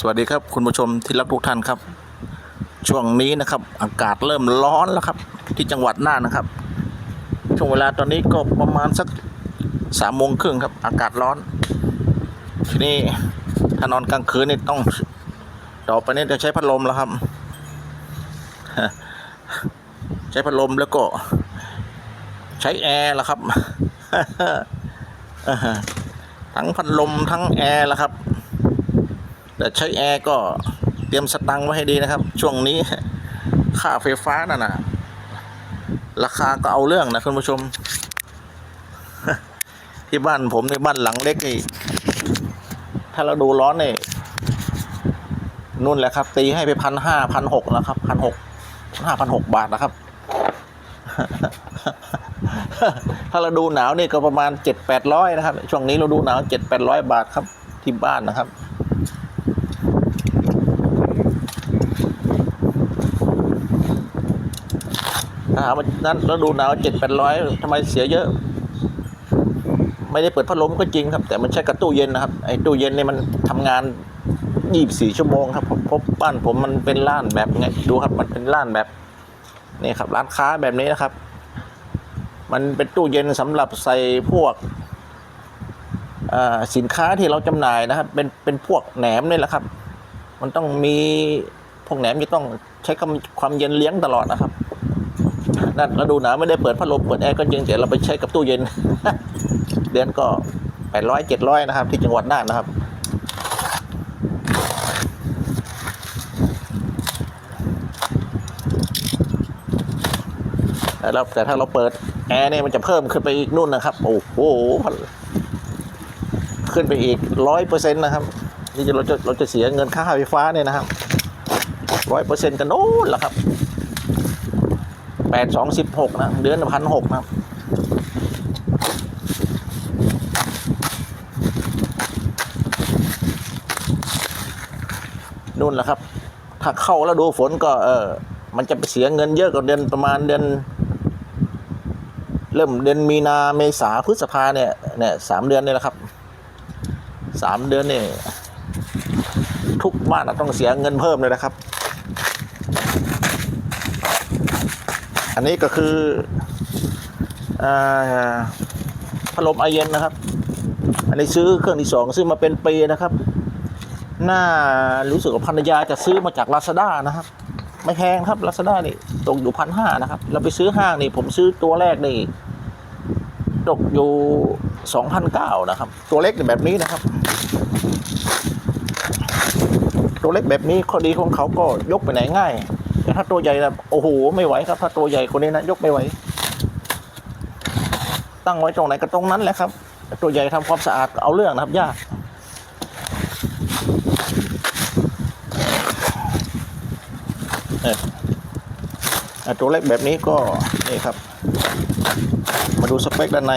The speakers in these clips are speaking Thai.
สวัสดีครับคุณผู้ชมที่รักทุกท่านครับ ช่วงนี้นะครับ อากาศเริ่มร้อนแล้วครับ ที่จังหวัดน่านนะครับ ช่วงเวลาตอนนี้ก็ประมาณสักสามโมงครึ่งครับ อากาศร้อน ทีนี้ถ้านอนกลางคืนนี่ต้องต่อไปนี้จะใช้พัดลมแล้วครับ ใช้พัดลมแล้วก็ใช้แอร์แล้วครับทั้งพัดลมทั้งแอร์แล้วครับ แต่ใช้แอร์ก็เตรียมสตังค์ไว้ให้ดีนะครับ ช่วงนี้ค่าไฟฟ้านั่นนะราคาก็เอาเรื่องนะคุณผู้ชม ที่บ้านผมในบ้านหลังเล็กนี่ถ้าเราดูร้อนนี่นู่นแหละครับ ตีให้ไปพันห้าพันหกแล้วครับพันหกห้าพันหกบาทนะครับ ถ้าเราดูหนาวนี่ก็ประมาณเจ็ดแปดร้อยนะครับ ช่วงนี้เราดูหนาวเจ็ดแปดร้อยบาทครับที่บ้านนะครับาวนั้นฤดูหนาวเจ็ดแปดร้อยทำไมเสียเยอะ ไม่ได้เปิดพัดลมก็จริงครับ แต่มันใช้กับตู้เย็นนะครับไอ้ตู้เย็นนี่มันทำงานยี่บสี่ชั่วโมงครับผมพบบ้านผมมันเป็นร้านแบบไงดูครับ มันเป็นร้านแบบนี่ครับร้านค้าแบบนี้นะครับ มันเป็นตู้เย็นสำหรับใส่พวกสินค้าที่เราจำหน่ายนะครับ เป็นเป็นพวกแหนมนี่แหละครับ มันต้องมีพวกแหนมจะต้องใช้ความความเย็นเลี้ยงตลอดนะครับ นั่นฤดูหนาวไม่ได้เปิดพัดลมเปิดแอร์ก็จริงแต่เราไปใช้กับตู้เย็น เดือนก็แปดร้อยเจ็ดร้อยนะครับ ที่จังหวัดน่านนะครับ แต่เราแต่ถ้าเราเปิดแอร์เนี่ยมันจะเพิ่มขึ้นไปอีกนู่นนะครับ โอ้โหขึ้นไปอีกร้อยเปอร์เซ็นต์นะครับ นี่จะเราจะเราจะเสียเงินค่าไฟฟ้าเนี่ยนะครับร้อยเปอร์เซ็นต์กันโน้นแหละครับ แปดสองสิบหกนะ เดือนพันหกนะนู่นแหละครับ ถ้าเข้าแล้วดูฝนก็เออมันจะไปเสียเงินเยอะกว่าเดือนประมาณเดือน เริ่มเดือนมีนาเมษาพฤษภาเนี่ยเนี่ยสามเดือนนี่แหละครับสามเดือนนี่ทุกบ้านต้องเสียเงินเพิ่มเลยนะครับ อันนี้ก็คืออพัดลมไอเย็นนะครับ อันนี้ซื้อเครื่องที่สองซื้อมาเป็นปีนะครับ หน่ารู้สึกว่าภรรยาจะซื้อมาจากลาซาด้านะครับ ไม่แพงครับลาซาด้านี่ตกอยู่พันห้านะครับ เราไปซื้อห้างนี่ผมซื้อตัวแรกนี่ตกอยู่สองพันเก้านะครับ ตัวเล็กแบบนี้นะครับ ตัวเล็กแบบนี้ข้อดีของเขาก็ยกไปไหนง่าย แต่ถ้าตัวใหญ่นะโอ้โหไม่ไหวครับ ถ้าตัวใหญ่คนนี้นะยกไม่ไหว ตั้งไว้ตรงไหนก็ตรงนั้นแหละครับ ตัวใหญ่ทำความสะอาดเอาเรื่องนะครับยากตัวเล็กแบบนี้ก็นี่ครับ มาดูสเปคด้านใน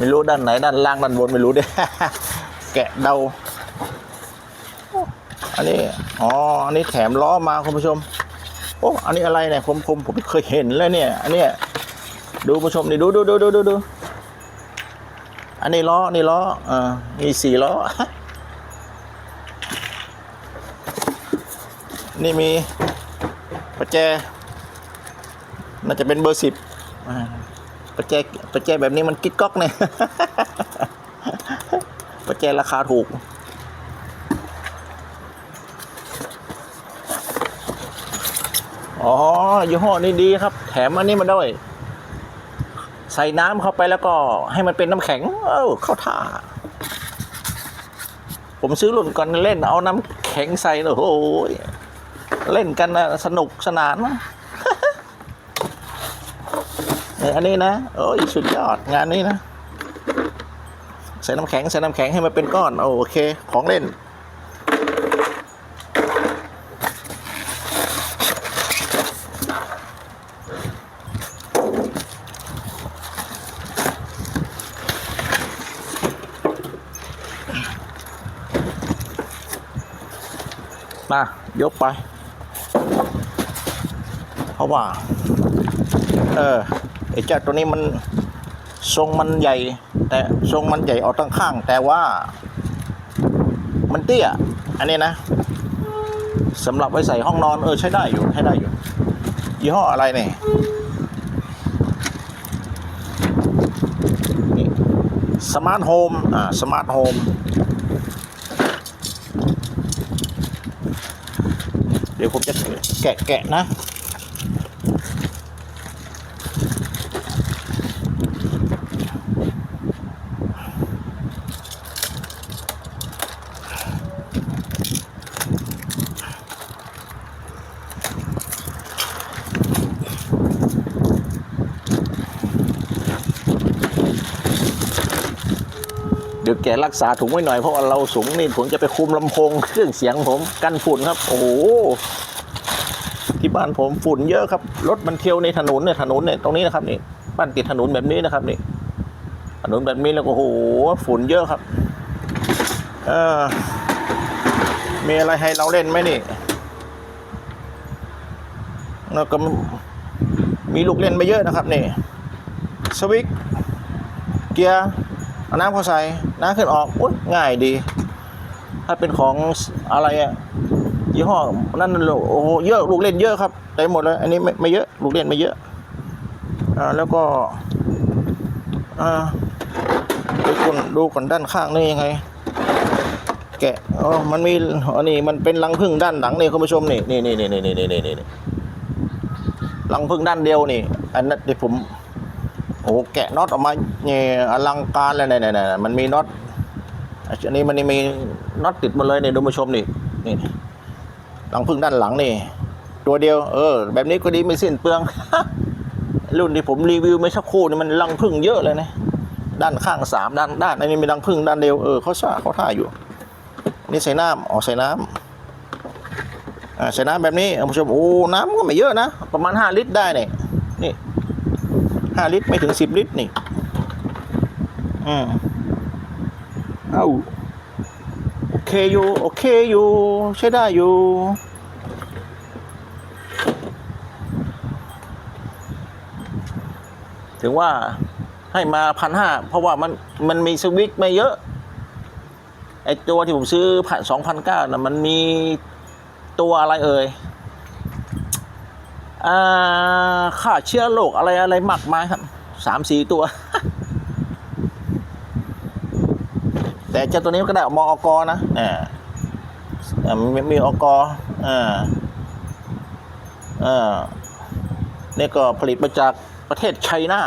ไม่รู้ด้านไหนด้านล่างด้านบนไม่รู้เด้แกะเดา อันนี้ อ๋อ อันนี้แถมล้อมาคุณผู้ชม โอ้ อันนี้อะไรเนี่ยผมผมผมไม่เคยเห็นเลยเนี่ย อันนี้ดูผู้ชมนี่ดูดูดูดูดูดู อันนี้ล้อ นี่ล้ออ่ามีสี่ล้อ นี่มีประแจ น่าจะเป็นเบอร์สิบ ประแจประแจแบบนี้มันกิ๊กก๊อกเนี่ยประแจราคาถูก อ๋อยี่ห้อนี้ดีครับ แถมอันนี้มาด้วย ใส่น้ำเข้าไปแล้วก็ให้มันเป็นน้ำแข็ง เออเข้าท่า ผมซื้อรุ่นก่อนเล่นเอาน้ำแข็งใส่โอ้โหเล่นกันสนุกสนานนะ เอออันนี้นะโอ้ยสุดยอดงานนี้นะ ใส่น้ำแข็งใส่น้ำแข็งให้มันเป็นก้อนโอเค ของเล่น มายกไป เพราะว่า เออ ไอ้เจ้าตัวนี้มันทรงมันใหญ่ แต่ทรงมันใหญ่ออกตั้งข้าง แต่ว่ามันเตี้ย อันนี้นะสำหรับไว้ใส่ห้องนอนเออใช้ได้อยู่ใช้ได้อยู่ยี่ห้ออะไรเนี่ยนี่สมาร์ทโฮมอ่าสมาร์ทโฮมเดี๋ยวผมจะแกะแกะนะ ดี๋ยวแกรักษาถุงไว้หน่อยเพราะว่าเราสูงนี่ผมจะไปคุมลำโพงเครื่องเสียงผมกันฝุ่นครับ โอ้โหที่บ้านผมฝุ่นเยอะครับรถมันเที่ยวในถนนเนี่ยถนนเนี่ยตรงนี้นะครับนี่บ้านติดถนนแบบนี้นะครับนี่ถนนแบบนี้แล้วก็โอ้โหฝุ่นเยอะครับเออมีอะไรให้เราเล่นไหมนี่แล้วก็มีลูกเล่นมาเยอะนะครับนี่สวิกเกียร์ เอาน้ำเข้าใส่น้ำขึ้นออกอุ๊ยง่ายดี ถ้าเป็นของอะไรอะยี่ห้อนั่นโอ้โหเยอะลูกเล่นเยอะครับเต็มหมดเลยอันนี้ไม่ไม่เยอะลูกเล่นไม่เยอะอ่าแล้วก็อ่าดูก่อนดูก่อนด้านข้างนี่ยังไง แกะอ๋อมันมีอันนี้มันเป็นรังผึ้งด้านหลังนี่คุณผู้ชมนี่นี่นี่นี่นี่นี่นี่นี่รังผึ้งด้านเดียวนี่ อันนั้นที่ผม อ้โหแกะน็อตออกมาเนี่ยอลังการเลยเนี่ยเนี่ยเนี่ยมันมีน็อตอันนี้มันมีน็อตติดมดเลยเนี่ยดูมาชมนี่นี่หลังพึ่งด้านหลังนี่ ตัวเดียว เออ แบบนี้ก็ดีไม่สิ้นเปลือง รุ่นที่ผมรีวิวไม่สักครู่นี่มันรังพึ่งเยอะเลยนะด้านข้างสามด้านด้านอันนี้มีรังพึ่งด้านเดียวเออเขาซ่าเขาท่าอยู่ นี่ใส่น้ำอ๋อใส่น้ำอ่าใส่น้ำแบบนี้คุณผู้ชมโอ้น้ำก็ไม่เยอะนะประมาณห้าลิตรได้เนี่ย ห้าลิตรไม่ถึงสิบลิตรนี่อืมเอ้าโอเคอยู่โอเคอยู่ใช้ได้อยู่ถึงว่าให้มาพันห้าเพราะว่ามันมันมีสวิตช์ไม่เยอะ ไอตัวที่ผมซื้อผ่านสองพันเก้านะมันมีตัวอะไรเอ่ย ฆ่าเชื้อโรคอะไรอะไรมากมายครับสามสี่ตัว แต่เจ้าตัวนี้ก็ได้มอกนะอ่าอ่ามีมีอกอ่าอ่านี่ก็ผลิตมาจากประเทศไชน่า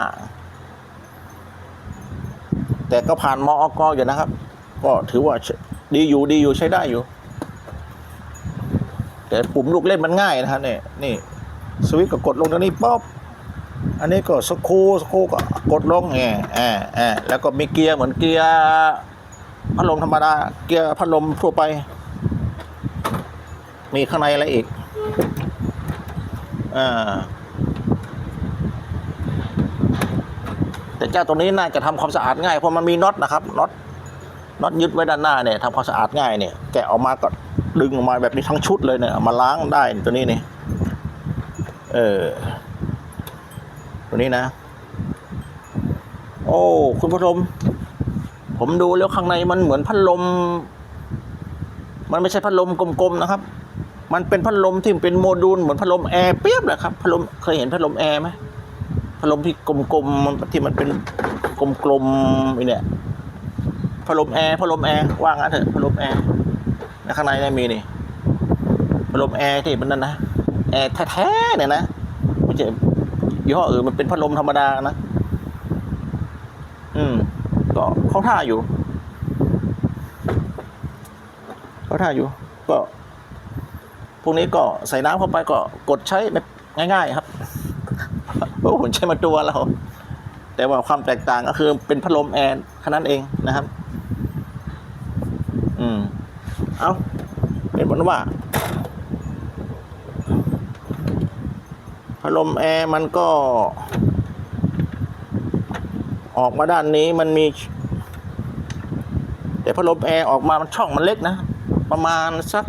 แต่ก็ผ่านมอกอยู่นะครับ ก็ถือว่าดีอยู่ดีอยู่ใช้ได้อยู่ แต่ปุ่มลูกเล่นมันง่ายนะครับเนี่ยนี่ สวิตก็กดลงตรงนี้ป๊อบอันนี้ก็สกรูสกรูก็กดลงไงแอ่าอ่แล้วก็มีเกียร์เหมือนเกียร์พัดลมธรรมดา เกียร์พัดลมทั่วไป มีข้างในอะไรอีกอ่าแต่เจ้าตัวนี้น่าจะทำความสะอาดง่ายเพราะมันมีน็อตนะครับน็อตน็อตยึดไว้ด้านหน้าเนี่ยทำความสะอาดง่ายเนี่ยแกะออกมาก็ดึงออกมาแบบนี้ทั้งชุดเลยเนี่ยมาล้างได้ตัวนี้นี่ เออ ตัวนี้นะ โอ้ คุณผู้ชม ผมดูแล้วข้างในมันเหมือนพัดลม มันไม่ใช่พัดลมกลมๆนะครับ มันเป็นพัดลมที่เป็นโมดูลเหมือนพัดลมแอร์เปียบเลยครับ พัดลมเคยเห็นพัดลมแอร์ไหมพัดลมที่กลมๆมันที่มันเป็นกลมๆไอเนี่ยพัดลมแอร์พัดลมแอร์ว่างั้นเถอะพัดลมแอร์ในข้างในเนี่มีนี่พัดลมแอร์ที่มันนั่นนะ แอร์แท้ๆเนี่ยนะไม่ใช่ยี่ห้ออื่นมันเป็นพัดลมธรรมดานะ อืม ก็เขาท่าอยู่เขาท่าอยู่ ก็พวกนี้ก็ใส่น้ำเข้าไปก็กดใช้ง่าย ๆ ครับเพราะผมใช้มาตัวแล้วแต่ว่าความแตกต่างก็คือเป็นพัดลมแอร์แค่นั้นเองนะครับ อืม เอาเป็นผลว่า พัดลมแอร์มันก็ ออกมาด้านนี้มันมี แต่พัดลมแอร์ออกมามันช่องมันเล็กนะ ประมาณสัก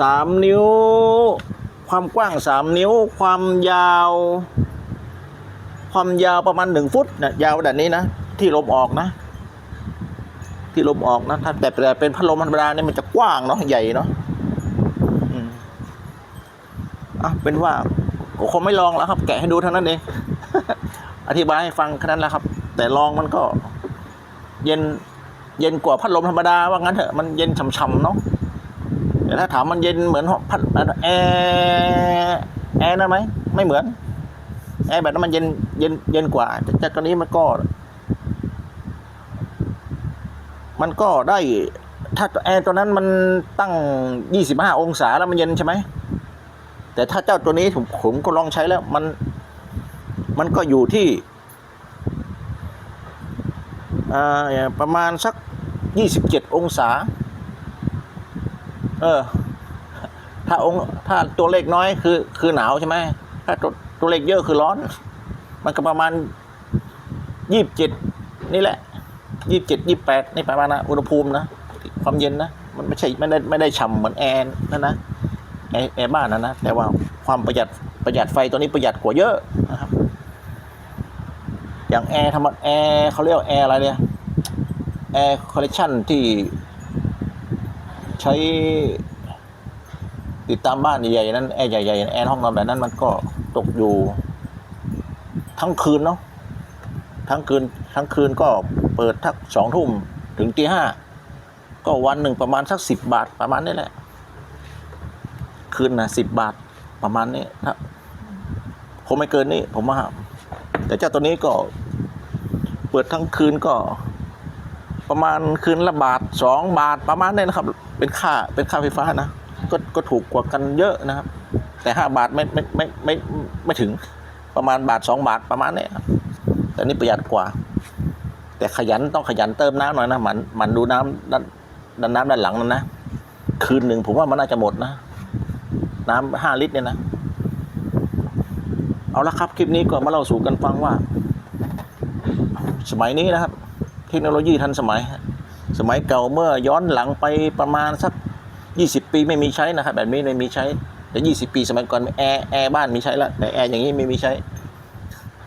สามนิ้ว ความกว้างสามนิ้ว ความยาว ความยาวประมาณหนึ่งฟุตนะยาวแบบนี้นะ ที่ลมออกนะ ที่ลมออกนะถ้าแต่แต่เป็นพัดลมธรรมดาเนี่ยมันจะกว้างเนาะใหญ่เนาะอืม อะเป็นว่าก็คงไม่ลองแล้วครับ แกะให้ดูเท่านั้นเอง อธิบายให้ฟังแค่นั้นแหละครับ แต่ลองมันก็ เย็นเย็นกว่าพัดลมธรรมดาว่างั้นเถอะมันเย็นฉ่ำๆเนาะแต่ถ้าถามมันเย็นเหมือนพัดแอร์แอร์นั่นไหมไม่เหมือนแอร์แบบนั้นมันเย็นเย็นเย็นกว่าแต่ตอนนี้มันก็ มันก็ได้ถ้าแอร์ตัวนั้นมันตั้งยี่สิบห้าองศาแล้วมันเย็นใช่ไหม แต่ถ้าเจ้าตัวนี้ผมผมก็ลองใช้แล้วมันมันก็อยู่ที่ประมาณสักยี่สิบเจ็ดองศา เออ ถ้าองถ้าตัวเลขน้อยคือ คือหนาวใช่ไหม ถ้าตัวตัวเลขเยอะคือร้อน มันก็ประมาณยี่สิบเจ็ดนี่แหละยี่สิบเจ็ดยี่สิบแปดนี่ประมาณนะอุณหภูมินะ ความเย็นนะ มันไม่ใช่ไม่ได้ไม่ได้ฉ่ำเหมือนแอร์นั่นนะ แอร์บ้านนะนะแต่ว่าความประหยัดประหยัดไฟตัวนี้ประหยัดกว่าเยอะนะครับ อย่างแอร์ธรรมดาแอร์เขาเรียกว่าแอร์อะไรเนี่ยแอร์คอลเลคชันที่ใช้ติดตามบ้านใหญ่ๆนั้นแอร์ใหญ่ๆแอร์ห้องนอนแบบนั้นมันก็ตกอยู่ ทั้งคืนเนาะทั้งคืนทั้งคืนก็เปิดทักสองทุ่มถึงตีห้าก็วันหนึ่งประมาณสักสิบบาทประมาณนี้แหละ คืนนะสิบบาทประมาณนี้นะคงไม่เกินนี้ผมว่า แต่เจ้าตัวนี้ก็ เปิดทั้งคืนก็ ประมาณคืนละบาทสองบาทประมาณนี้นะครับ เป็นค่าเป็นค่าไฟฟ้านะก็ก็ถูกกว่ากันเยอะนะครับ แต่ห้าบาทไม่ไม่ไม่ไม่ไม่ไม่ถึงประมาณบาทสองบาทประมาณนี้ครับแต่นี่ประหยัดกว่า แต่ขยันต้องขยันเติมน้ำหน่อยนะมันมันดูน้ำด้านด้านน้ำด้านหลังนั่นนะ คืนหนึ่งผมว่ามันน่าจะหมดนะ น้ำห้าลิตรเนี่ยนะ เอาละครับคลิปนี้ก็มาเล่าสู่กันฟังว่า สมัยนี้นะครับ เทคโนโลยีทันสมัย สมัยเก่าเมื่อย้อนหลังไปประมาณสัก 20 ปีไม่มีใช้นะครับ แบบนี้ไม่มีใช้แต่ 20 ปีสมัยก่อนแอร์แอร์บ้านมีใช้แล้วแต่แอร์อย่างนี้ไม่มีใช้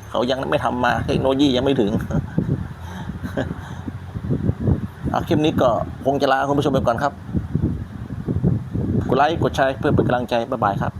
เขายังไม่ทำมาเทคโนโลยียังไม่ถึงเอาคลิปนี้ก็คงจะลาคุณผู้ชมไปก่อนครับ ดไลค์ กดแชร์เพื่อเป็นกำลังใจ บ๊ายบายครับ